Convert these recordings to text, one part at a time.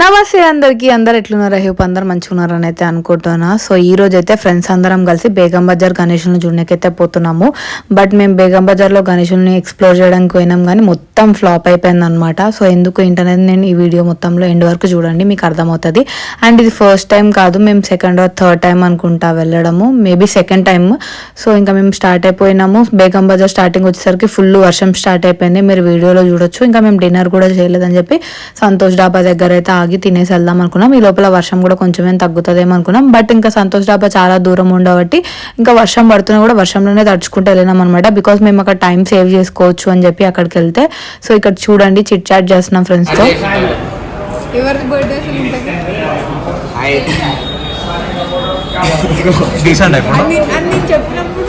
నమస్తే అందరికి అందరు ఎట్లున్నారు? హోప్ అందరు మంచిగా ఉన్నారని అయితే అనుకుంటున్నా. సో ఈ రోజు అయితే ఫ్రెండ్స్ అందరం కలిసి బేగం బజార్ గణేషులను చూడకైతే పోతున్నాము. బట్ మేము బేగం బజార్లో గణేషుల్ని ఎక్స్ప్లోర్ చేయడానికి పోయినాం కానీ మొత్తం ఫ్లాప్ అయిపోయింది అనమాట సో ఎందుకు ఏంటనేది నేను ఈ వీడియో మొత్తంలో ఎండ్ వరకు చూడండి మీకు అర్థమవుతుంది. అండ్ ఇది ఫస్ట్ టైం కాదు మేము సెకండ్ ఆర్ థర్డ్ టైం అనుకుంటా వెళ్ళడము. మేబీ సెకండ్ టైం సో ఇంకా మేము స్టార్ట్ అయిపోయినాము. బేగం బజార్ స్టార్టింగ్ వచ్చేసరికి ఫుల్ వర్షం స్టార్ట్ అయిపోయింది. మీరు వీడియోలో చూడొచ్చు. ఇంకా మేము డిన్నర్ కూడా చేయలేదని చెప్పి సంతోష్ డాబా దగ్గర అయితే ఆగి తినేసి వెళ్దాం అనుకున్నాం. ఈ లోపల వర్షం కూడా కొంచెం ఏం తగ్గుతుందేమో అనుకున్నాం. బట్ ఇంకా సంతోష్ డాబా చాలా దూరం ఉండబట్టి ఇంకా వర్షం పడుతున్నా కూడా వర్షంలోనే తడుచుకుంటూ వెళ్ళినాం అనమాట బికాస్ మేము అక్కడ టైం సేవ్ చేసుకోవచ్చు అని చెప్పి అక్కడికి వెళ్తే. సో ఇక్కడ చూడండి చిట్ చాట్ చేస్తున్నాం ఫ్రెండ్స్తో. ఎవరి బర్త్డేస్ ఉంటాయి డీసెంట్ అయిపోయింది? అన్ని అన్ని చెప్పినప్పుడు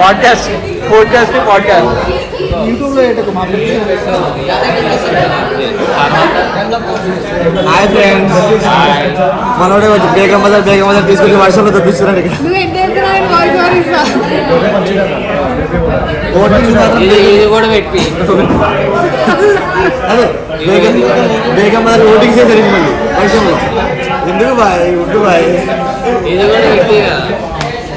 పాడ్కాస్ట్ పాడ్కాస్ట్ పాడ్కాస్ట్ యూట్యూబ్లో ఏంటో మాట్లాడితే హాయ్ ఫ్రెండ్స్ మనోడే వచ్చి బేగం బజార్ బేగం బజార్ తీసుకెళ్ళి వర్షంలో తప్పిస్తున్నాడు ఇక్కడ. అదే బేగం బేగం బజార్ ఓటింగ్ చేశారు మళ్ళీ వర్షంలో. ఎందుకు బాయ్? ఉండు బాయ్. ఇది కూడా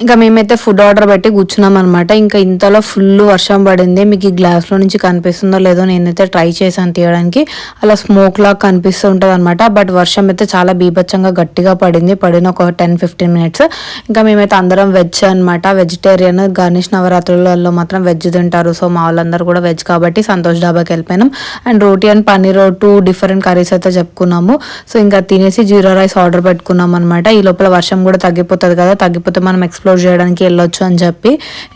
ఇంకా మేమైతే ఫుడ్ ఆర్డర్ పెట్టి కూర్చున్నాం అనమాట ఇంకా ఇంతలో ఫుల్ వర్షం పడింది. మీకు ఈ గ్లాస్లో నుంచి కనిపిస్తుందో లేదో నేనైతే ట్రై చేశాను తీయడానికి. అలా స్మోక్ లాగా కనిపిస్తూ ఉంటుంది అనమాట బట్ వర్షం అయితే చాలా బీభత్సంగా గట్టిగా పడింది. పడిన ఒక టెన్ ఫిఫ్టీన్ మినిట్స్ ఇంకా మేమైతే అందరం వెజ్ అనమాట వెజిటేరియన్ గణేష్ నవరాత్రులలో మాత్రం వెజ్ తింటారు. సో మా వాళ్ళందరూ కూడా వెజ్ కాబట్టి సంతోష్ డాబాకి వెళ్ళిపోయినాం. And roti and paneer two different curries అయితే చెప్పుకున్నాము. సో ఇంకా తినేసి జీరా రైస్ ఆర్డర్ పెట్టుకున్నాం అనమాట ఈ లోపల వర్షం కూడా తగ్గిపోతుంది కదా. తగ్గిపోతే మనం ఎక్స్ప్లోర్ చేయడానికి వెళ్ళొచ్చు అని చెప్పి.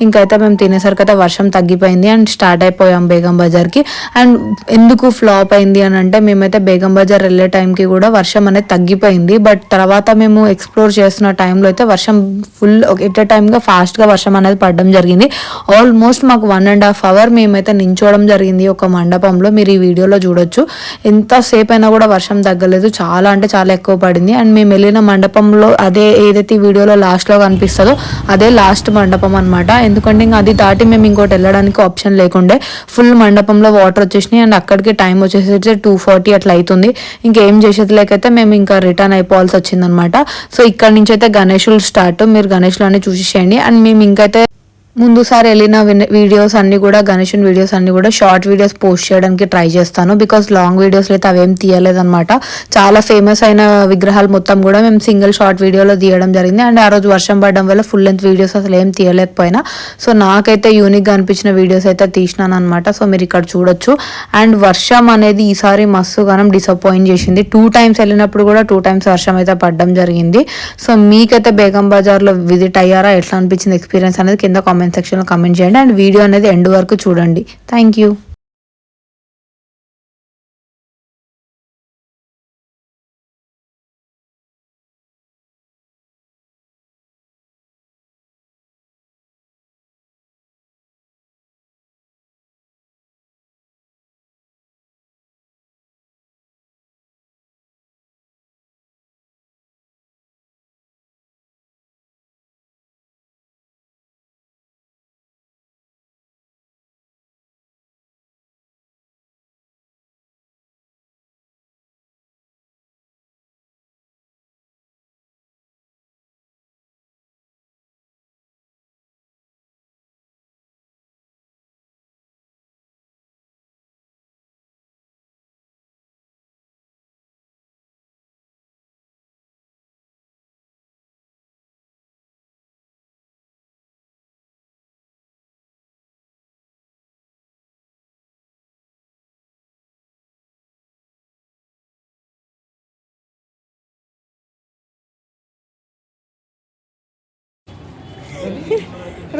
ఇంకైతే మేము తినేసరికి అయితే వర్షం తగ్గిపోయింది అండ్ స్టార్ట్ అయిపోయాం బేగం బజార్కి. అండ్ ఎందుకు ఫ్లాప్ అయింది అని అంటే మేమైతే బేగం బజార్ వెళ్ళే టైంకి కూడా వర్షం అనేది తగ్గిపోయింది. బట్ తర్వాత మేము ఎక్స్ప్లోర్ చేస్తున్న టైంలో అయితే వర్షం ఫుల్ ఎట్ టైంగా ఫాస్ట్గా వర్షం అనేది పడడం జరిగింది. ఆల్మోస్ట్ మాకు వన్ అండ్ హాఫ్ అవర్ మేమైతే నించోవడం జరిగింది ఒక మండపంలో. మీరు ఈ వీడియోలో చూడొచ్చు. ఎంతసేపు అయినా కూడా వర్షం తగ్గలేదు. చాలా అంటే చాలా ఎక్కువ పడింది. అండ్ మేము వెళ్ళిన మండపంలో అదే ఏదైతే వీడియోలో లాస్ట్లో కనిపిస్తుందో అదే లాస్ట్ మండపం అనమాట ఎందుకంటే ఇంకా అది దాటి మేము ఇంకోటి వెళ్ళడానికి ఆప్షన్ లేకుండే. ఫుల్ మండపంలో వాటర్ వచ్చేసినాయి అండ్ అక్కడికి టైం వచ్చేసి టూ ఫార్టీ అట్లా అవుతుంది ఇంకేం చేసేది లేకైతే మేము ఇంకా రిటర్న్ అయిపోవాల్సి వచ్చిందనమాట సో ఇక్కడ నుంచి అయితే గణేషులు స్టార్ట్ మీరు గణేషులు అన్ని చూసేసేయండి అండ్ మేము ఇంకైతే ముందుసారి వెళ్ళిన వీడియోస్ అన్ని కూడా గణేషన్ వీడియోస్ అన్ని కూడా షార్ట్ వీడియోస్ పోస్ట్ చేయడానికి ట్రై చేస్తాను. బికాస్ లాంగ్ వీడియోస్ అయితే అవేం తీయలేదన్నమాట. చాలా ఫేమస్ అయిన విగ్రహాలు మొత్తం కూడా మేము సింగిల్ షార్ట్ వీడియోలో తీయడం జరిగింది. అండ్ ఆ రోజు వర్షం పడడం వల్ల ఫుల్ లెంత్ వీడియోస్ అసలు ఏం తీయలేకపోయినా. సో నాకైతే యూనిక్గా అనిపించిన వీడియోస్ అయితే తీసినాను అనమాట సో మీరు ఇక్కడ చూడొచ్చు. అండ్ వర్షం అనేది ఈసారి మస్తు గానం డిసప్పాయింట్ చేసింది. టూ టైమ్స్ వెళ్ళినప్పుడు కూడా టూ టైమ్స్ వర్షం అయితే పడడం జరిగింది. సో మీకైతే బేగం బజార్లో విజిట్ అయ్యారా? ఎట్లా అనిపించింది ఎక్స్పీరియన్స్ అనేది కింద కామెంట్ సెక్షన్లో కామెంట్ చేయండి. అండ్ వీడియో అనేది ఎండ్ వరకు చూడండి. థ్యాంక్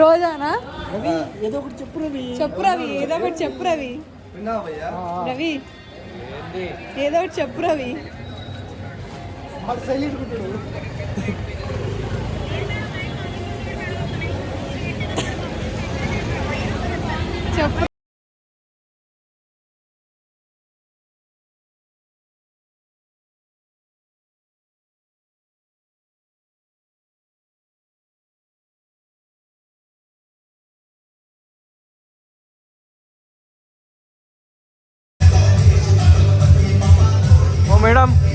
రోజానా? రవి ఏదో ఒకటి చెప్పు రవి. చెప్పు రవి ఏదో ఒకటి చెప్పు రవి. రవి ఏదో? ఒకటి చెప్పు రవి. చెప్పు मैडम।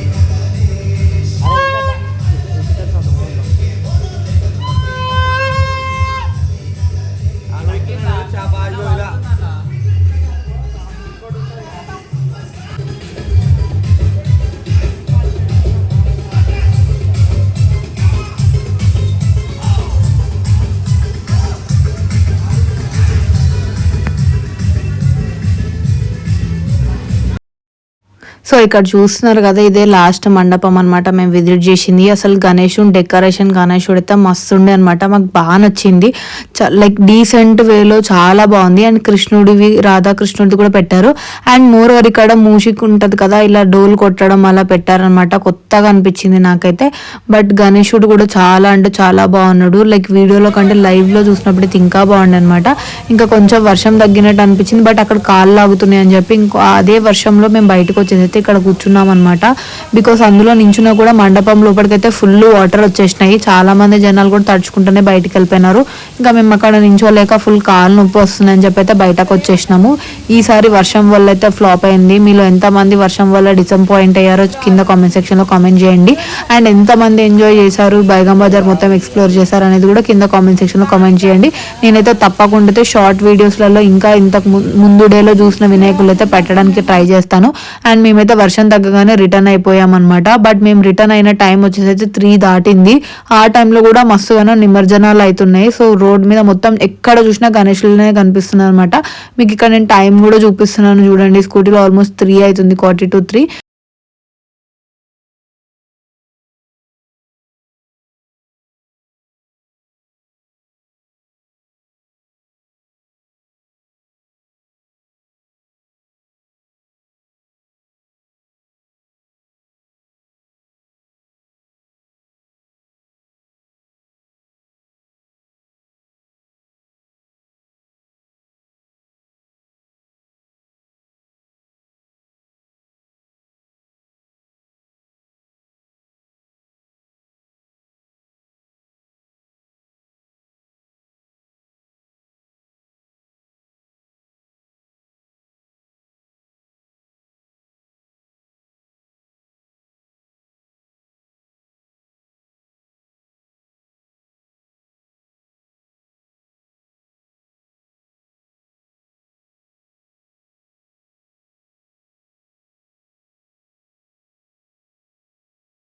సో ఇక్కడ చూస్తున్నారు కదా ఇదే లాస్ట్ మండపం అన్నమాట మేము విజిట్ చేసింది. అసలు గణేషుని డెకరేషన్ గణేషుడు అయితే మస్తు ఉండే అనమాట మాకు బాగా నచ్చింది. లైక్ డీసెంట్ వేలో చాలా బాగుంది. అండ్ కృష్ణుడివి రాధాకృష్ణుడిది కూడా పెట్టారు. అండ్ మోర్ ఇక్కడ మూషిక్ ఉంటుంది కదా ఇలా డోల్ కొట్టడం అలా పెట్టారనమాట కొత్తగా అనిపించింది నాకైతే. బట్ గణేషుడు కూడా చాలా అంటే చాలా బాగున్నాడు. లైక్ వీడియోలో కంటే లైవ్లో చూసినప్పుడు అయితే ఇంకా బాగుండే అనమాట ఇంకా కొంచెం వర్షం తగ్గినట్టు అనిపించింది. బట్ అక్కడ కాళ్ళు లాగుతున్నాయి అని చెప్పి ఇంకో అదే వర్షంలో మేము బయటకు వచ్చేసి అయితే ఇక్కడ కూర్చున్నాం అనమాట బికాస్ అందులో నించున్నా కూడా మండపం లోపలికైతే ఫుల్ వాటర్ వచ్చేసినాయి. చాలా మంది జనాలు కూడా తడుచుకుంటూనే బయటికి వెళ్ళిపోయినారు. ఇంకా మేము అక్కడ నించోలేక ఫుల్ కాలు నొప్పి వస్తుందని చెప్పి అయితే బయటకు వచ్చేసినాము. ఈసారి వర్షం వల్ల అయితే ఫ్లాప్ అయింది. మీలో ఎంతమంది వర్షం వల్ల డిసప్పాయింట్ అయ్యారో కింద కామెంట్ సెక్షన్లో కామెంట్ చేయండి. అండ్ ఎంతమంది ఎంజాయ్ చేశారు బైగం బజార్ మొత్తం ఎక్స్ప్లోర్ చేశారు అనేది కూడా కింద కామెంట్ సెక్షన్లో కామెంట్ చేయండి. నేనైతే తప్పకుండా అయితే షార్ట్ వీడియోస్లలో ఇంకా ఇంతకు ముందు డేలో చూసిన వినాయకులు అయితే పెట్టడానికి ట్రై చేస్తాను. అండ్ మేమైతే వర్షం తగ్గగానే రిటర్న్ అయిపోయామన్నమాట. బట్ మేము రిటర్న్ అయిన టైం వచ్చేసి అయితే త్రీ దాటింది. ఆ టైంలో కూడా మస్తుగానో నిమజ్జనాలు అవుతున్నాయి సో రోడ్ మీద మొత్తం ఎక్కడ చూసినా గణేషులనే కనిపిస్తున్నాయి అనమాట మీకు ఇక్కడ నేను టైం కూడా చూపిస్తున్నాను చూడండి. స్కూటీలో ఆల్మోస్ట్ త్రీ అవుతుంది క్వార్టీ టు త్రీ